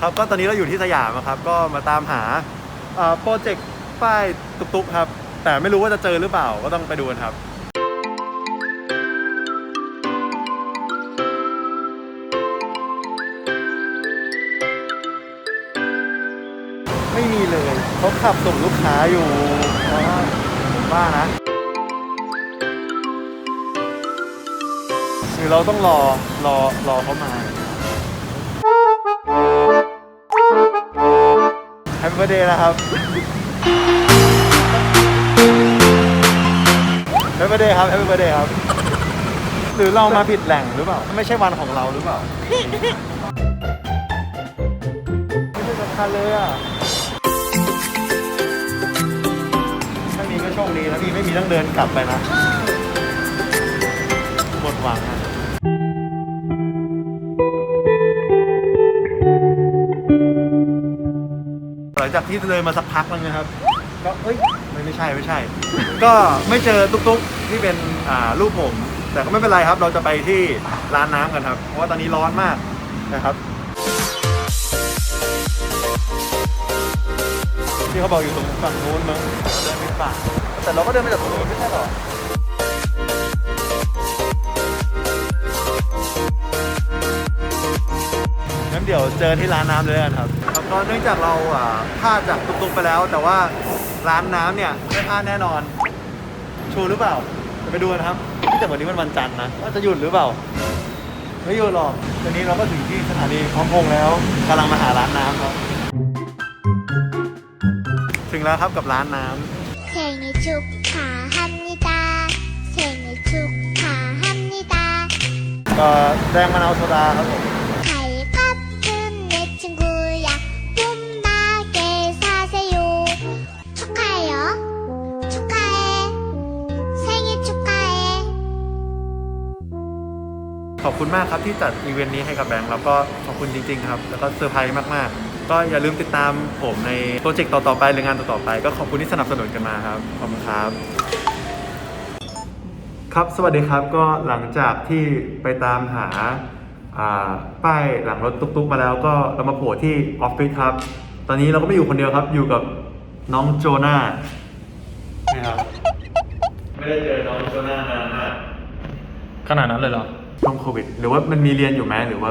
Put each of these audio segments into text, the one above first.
ครับก็ตอนนี้เราอยู่ที่สยามอะครับก็มาตามหาโปรเจกต์ป้ายตุ๊กๆครับแต่ไม่รู้ว่าจะเจอหรือเปล่าก็ต้องไปดูกันครับไม่มีเลยเขาขับส่งลูกค้าอยู่ผมว่านะหรือเราต้องรอรอรอเขามา เบอร์เดย์นะครับแฮปปี้เบอร์เดย์ครับแฮปปี้เบอร์เดย์ครับ หรือเรามาผิดแหล่งหรือเปล่า ไม่ใช่วันของเราหรือเปล่า ไม่ใช่สำคัญเลยอะถ้ามีก็โชคดีนะพี่ไม่มีต้องเดินกลับไปนะหมดหวังนะ ที่เดินมาสักพักแล้วนะครับ ก็เอ้ยไม่ไม่ใช่ไม่ใช่ ก็ไม่เจอตุ๊กๆที่เป็นอ่ารูปผม แต่ก็ไม่เป็นไรครับ เราจะไปที่ร้านน้ำกันครับ เพราะว่าตอนนี้ร้อนมากนะครับที่เขาบอกอยู่ตรงฝั่งนู้นมั้งเราเดินไปฝั่งแต่เราก็เดินมาจากตรงนู้นไม่ใช่หรองั้นเดี๋ยวเจอที่ร้านน้ำเลยกันครับครับ ก็เนื่องจากเราอ่าพลาดจากตุกๆไปแล้ว แต่ว่าร้านน้ำเนี่ยไม่พลาดแน่นอน ชูหรือเปล่าจะไปดูกันครับแต่วันนี้มันวันจันทร์นะว่าจะหยุดหรือเปล่า ไม่หยุดหรอกตอนนี้เราก็ถึงที่สถานีพร้อมพงษ์แล้วกำลังมาหาร้านน้ำครับ ถึงแล้วครับกับร้านน้ำ 생일 축하합니다. 생일 축하합니다. ก็แดงมะนาวโซดาครับผม ขอบคุณมากครับที่จัดอีเวนต์นี้ให้กับแบงค์แล้วก็ขอบคุณจริงๆครับ แล้วก็เซอร์ไพรส์มากๆ ก็อย่าลืมติดตามผมในโปรเจกต์ต่อๆไปหรืองานต่อๆไป ก็ขอบคุณที่สนับสนุนกันมาครับ ขอบคุณครับ ครับสวัสดีครับก็หลังจากที่ไปตามหาอ่าป้ายหลังรถตุ๊กๆมาแล้วก็เรามาโผล่ที่ออฟฟิศครับ ตอนนี้เราก็ไม่อยู่คนเดียวครับ อยู่กับน้องโจนานี่ครับ ไม่ได้เจอน้องโจนานานมาก ขนาดนั้นเลยเหรอ ช่วงโควิด หรือว่ามันมีเรียนอยู่ไหมหรือว่า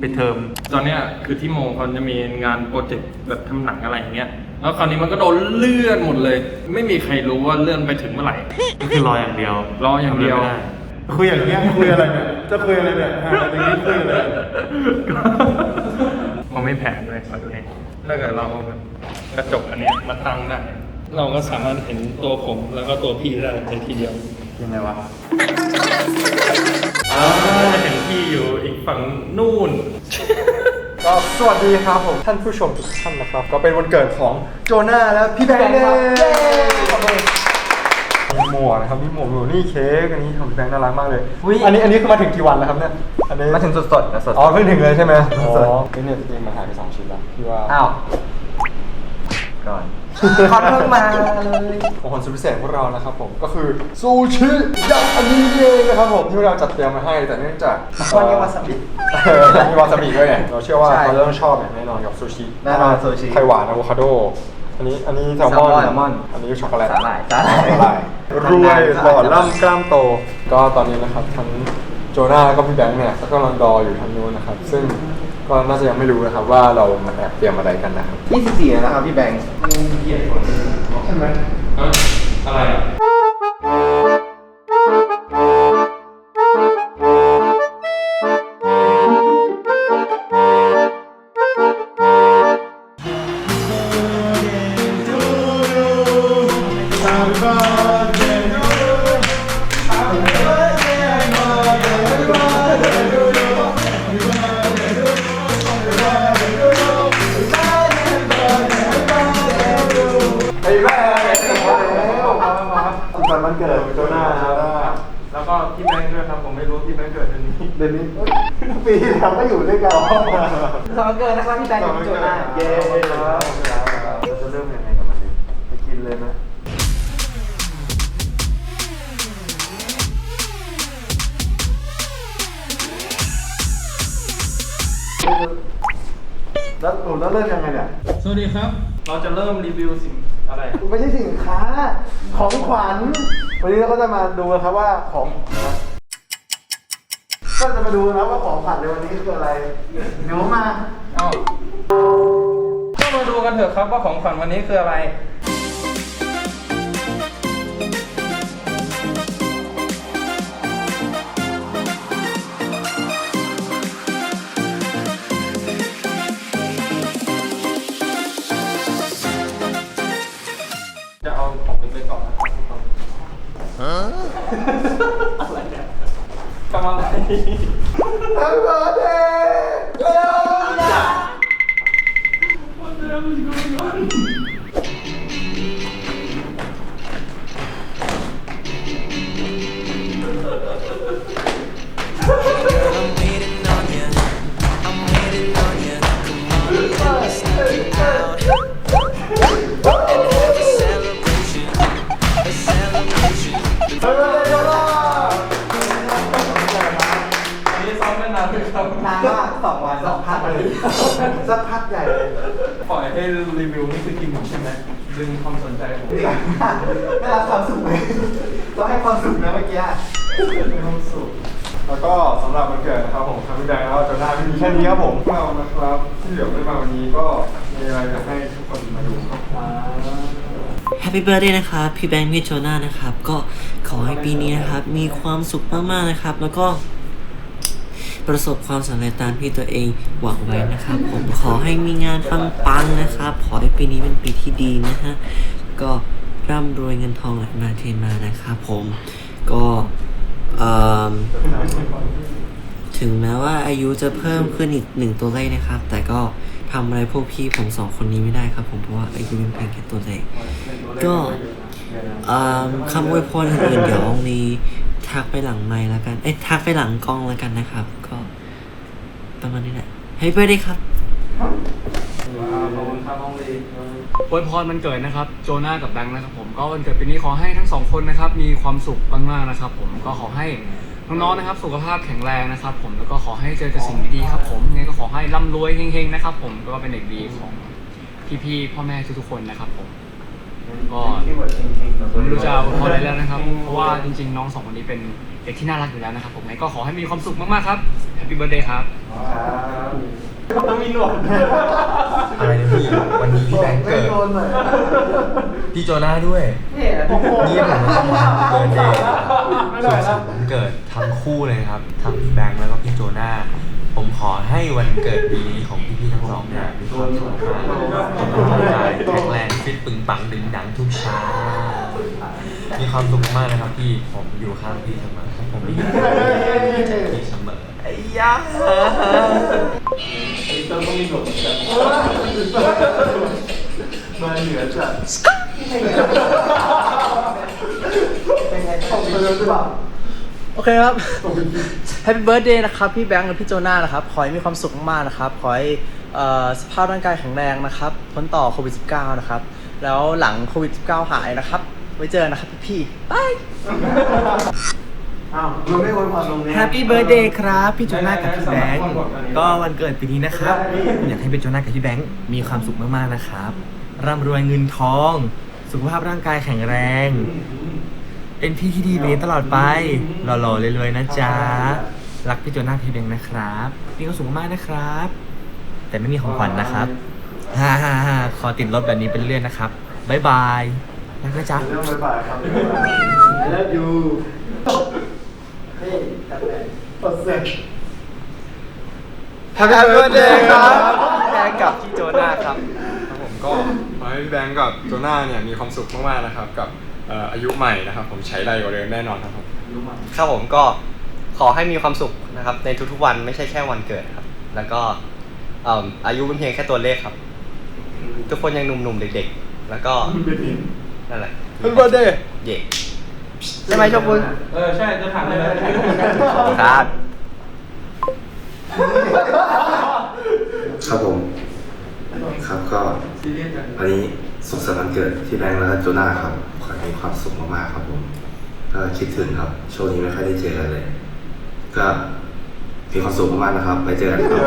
ปิดเทอม ตอนเนี้ยคือที่โมเขาจะมีงานโปรเจกต์แบบทำหนังอะไรอย่างเงี้ย แล้วคราวนี้มันก็โดนเลื่อนหมดเลย ไม่มีใครรู้ว่าเลื่อนไปถึงเมื่อไหร่ ก็คือรออย่างเดียวรออย่างเดียว ทำะไรไม่ไคุยอย่างเงี้ยคุยอะไรเนี่ยจะคุยอะไรเนี่ยหาอะไรอย่างนี้คุยอะไรมันไม่แพงเลยขอดูให้ถ้าเกิดเราเอากระจกอันเนี้ยมาตั้งได้ เราก็สามารถเห็นตัวผมแล้วก็ตัวพี่ได้ในทีเดียว ยังไงวะเรา จะเห็นพี่อยู่อีกฝั่งนู่น ก็สวัสดีครับผมท่านผู้ชมทุกท่านนะครับ ก็เป็นวันเกิดของโจนาและพี่แบงค์ครับมีหมวกนะครับมีหมวกอยู่นี่เค้กอันนี้ของพี่แบงค์น่ารักมากเลยอุ๊ย อันนี้อันนี้คือมาถึงกี่วันแล้วครับเนี่ยอันนี้มาถึงสดๆนะสดๆอ๋อเพิ่งถึงเลยใช่ไหมอ๋อสดนี่เนี่ยจริงๆมันหายไปสองชิ้นแล้วพี่ว่าอ้าวก่อน เขาเพิ่งมาเลยของคนสุดพิเศษของพวกเรานะครับผมก็คือซูชิยักษ์อันนี้เองนะครับผมที่เราจัดเตรียมมาให้แต่เนื่องจากวันนี้วาซาบิเออมีวาซาบิด้วยไงเราเชื่อว่าใช่เขาจะต้องชอบอย่างแน่นอนกับซูชิแน่นอนซูชิไข่หวานอะโวคาโดอันนี้อันนี้แซลมอนแซลมอนอันนี้ช็อกโกแลตสาหร่ายสาหร่ายสาหร่ายรวยหล่อล่ำกล้ามโต ก็ตอนนี้นะครับทั้งโจนาแล้วก็พี่แบงค์เนี่ยก็กำลังรออยู่ทางนู้นนะครับซึ่ง ก็น่าจะยังไม่รู้นะครับว่าเรามาแอบเตรียมอะไรกันนะครับ 24แล้วนะครับพี่แบงค์ ใช่ไหมอะไรอะ ครับเราจะเริ่มยังไงกับมันดีไปกินเลยไหมตแล้วหนูต้องเริ่มยังไงเนี่ยสวัสดีครับ เราจะเริ่มรีวิวสิ่งอะไร ไม่ใช่สินค้า ของขวัญ วันนี้เราก็จะมาดูนะครับว่าของก็จะมาดูนะว่าของขวัญในวันนี้คืออะไรเดี๋ยวมาอ้าวก็ มาดูกันเถอะครับว่าของขวัญวันนี้คืออะไร จะเอาของไปก่อนนะครับอะไรเนี่ยกำลังอะไร Happy birthday อัน พักใหญ่เลยปล่อยให้รีวิวนี่คือจริงผมใช่ไหมดึงความสนใจผมไม่รับความสุขไหมต้องให้ความสุขนะเมื่อกี้มีความสุขแล้วก็สำหรับวันเกิดนะครับผมทางพี่แบงค์แล้วจนได้ไม่มีแค่นี้ครับผมเรานะครับที่เหลือไม่มาวันนี้ก็มีอะไรอยากให้ทุกคนมาดูครับแฮปปี้เบิร์ดเดย์นะครับพี่แบงค์พี่โจนานะครับ ก็ขอให้ปีนี้นะครับ มีความสุขมากๆนะครับ แล้วก็ ประสบความสำเร็จตามที่ตัวเองหวังไว้นะครับ ผมขอให้มีงานปังๆนะครับ ขอให้ปีนี้เป็นปีที่ดีนะฮะ ก็ร่ำรวยเงินทองไหลมาเทมานะครับผมก็ถึงแม้ว่าอายุจะเพิ่มขึ้นอีกหนึ่งตัวเลขนะครับ แต่ก็ทำอะไรพวกพี่ผมสองคนนี้ไม่ได้ครับผมเพราะว่าอายุเป็นเพียงแค่ตัวเลขก็อ่าคำอวยพรอื่นๆเดี๋ยวมี ทักไปหลังไมค์แล้วกัน เอ้ยทักไปหลังกล้องแล้วกันนะครับ ก็ประมาณนี้แหละให้เพื่อนได้ครับขอบคุณครับน้องลีอวยพรมันเกิดนะครับ โจนากับแบงค์นะครับผมก็วันเกิดปีนี้ขอให้ทั้งสองคนนะครับ มีความสุขมากๆนะครับ ผมก็ขอให้น้องๆนะครับ สุขภาพแข็งแรงนะครับ ผมแล้วก็ขอให้เจอแต่สิ่งดีๆครับ ผมยังไงก็ขอให้ร่ำรวยเฮงๆนะครับ ผมก็เป็นเด็กดีของพี่ๆพ่อแม่ทุกๆคนนะครับผม ก็ผมไม่รู้จะอวยพรอะไรแล้วนะครับ เพราะว่าจริงๆ น้องสองคนนี้เป็นเด็กที่น่ารักอยู่แล้วนะครับผมยังไงก็ขอให้มีความสุขมากๆครับแฮปปี้เบิร์ดเดย์ครับต้องมีหนวดอะไรนะพี่วันนี้พี่แบงค์เกิดไม่โดนหน่อยพี่โจนาด้วยนี่ผมต้องมาเกิดเดย์สุขสันต์วันเกิดทั้งคู่เลยครับทั้งพี่แบงค์แล้วก็พี่โจนาผมขอให้วันเกิดปีนี้ของพี่ ๆทั้งสองเนี่ยมีความสุขมากสุขภาพกายแข็งแรงฟิตปึงปังดึงดังทุกเช้ามีความสุขมากนะครับพี่ผมอยู่ข้างพี่เสมอผมไม่อยู่พี่เสมอไอ้ยาต้องมีหนวดเหมือนกันมาเหนือจัดเป็นไงของเธอหรือเปล่า โอเคครับแฮปปี้เบิร์ดเดย์นะครับ พี่แบงค์และพี่โจนานะครับ ขอให้มีความสุขมากๆนะครับ ขอให้เอ่อสภาพร่างกายแข็งแรงนะครับพ้นต่อโควิด -19 นะครับ แล้วหลังโควิด -19 หายนะครับ ไว้เจอนะครับพี่ๆบาย อ้าวมึงไม่อวยพรตรงนี้ แฮปปี้เบิร์ดเดย์ครับพี่โจนากับพี่แบงค์ก็วันเกิดปีนี้นะครับผมอยากให้พี่โจนากับพี่แบงค์มีความสุขมากๆนะครับร่ำรวยเงินทอง สุขภาพร่างกายแข็งแรง เป็นพี่ที่ดีแบบนี้ตลอดไป หล่อๆรวยๆนะจ๊ะ รักพี่โจนาพี่แบงค์นะครับมีความสุขมากๆนะครับ แต่ไม่มีของขวัญนะครับฮ่าฮ่าฮ่าขอติดรถแบบนี้เป็นเรื่องนะครับบ๊ายบายรักนะจ๊ะ เรื่องบ๊ายบายครับ I love you นี่ตัดเลยตัดเสร็จ Happy birthday ครับพี่แบงค์กับพี่โจนาครับครับผมก็ขอให้พี่แบงค์กับโจนาเนี่ยมีความสุขมากๆนะครับ กับ เอ่ออายุใหม่นะครับ ผมใช้ได้กว่าเดิมแน่นอนครับผมครับผมก็ขอให้มีความสุขนะครับ ในทุกๆวันไม่ใช่แค่วันเกิดครับ แล้วก็เอิ่มอายุเป็นเพียงแค่ตัวเลขครับ ทุกคนยังหนุ่มๆเด็กๆ แล้วก็นั่นแหละ Happy birthday เย่ใช่ไหมโชกุนเออใช่จะถามเลยนะครับ ครับผม ครับก็วันนี้ สุขสันต์วันเกิดที่แบงค์แล้วก็โจนาครับขอให้มีความสุขมากๆครับผมก็คิดถึงครับ ช่วงนี้ไม่ค่อยได้เจอกันเลย ก็มีความสุขมากๆนะครับ ไปเจอกันครับ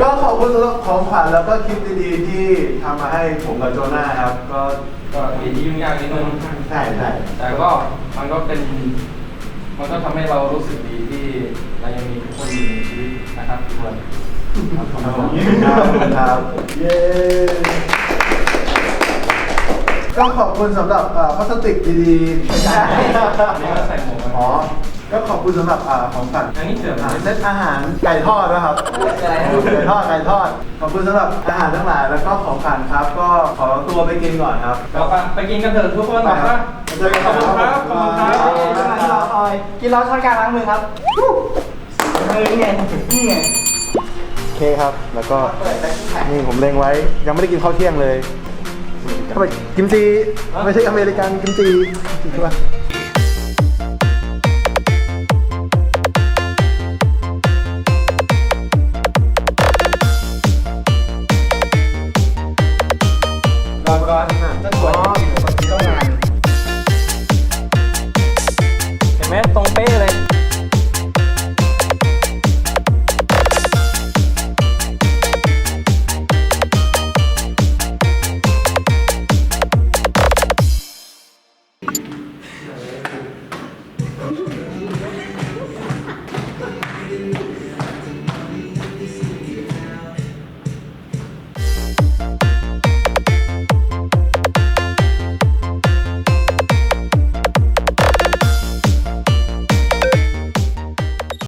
ก็ขอบคุณสำหรับของขวัญแล้วก็คลิปดีๆที่ทำมาให้ผมกับโจนาครับ ก็ก็ดีที่ยุ่งยากนิดนึงใช่ใช่แต่ก็มันก็เป็น มันก็ทำให้เรารู้สึกดีที่เรายังมีทุกคนอยู่ในชีวิตนะครับทุกคนครับขอบครับผคุมณครับเย้ก็ขอบคุณสำหรับเอ่อพลาสติกดีๆอันนี้ก็ใส่หมวกมาอ๋อ ก็ขอบคุณสำหรับอ่าของขวัญอันนี้เสืออ่าเซตอาหารไก่ทอดนะครับไก่ทอดไก่ทอด ขอบคุณสำหรับอาหารทั้งหลายแล้วก็ของขวัญครับ ก็ขอตัวไปกินก่อนครับ เราไปไปกินกันเถอะทุกคนไปนะคครัรับบเจอกันครับ ขอบคุณครับขอบคุณครับ กินแล้วช้อนกลางล้างมือครับมือนี่ไงนี่ไงโอเคครับ แล้วก็นี่ผมเล็งไว้ ยังไม่ได้กินข้าวเที่ยงเลยทำไมกิมจีไม่ใช่อเมริกันกิมจีใช่ปะ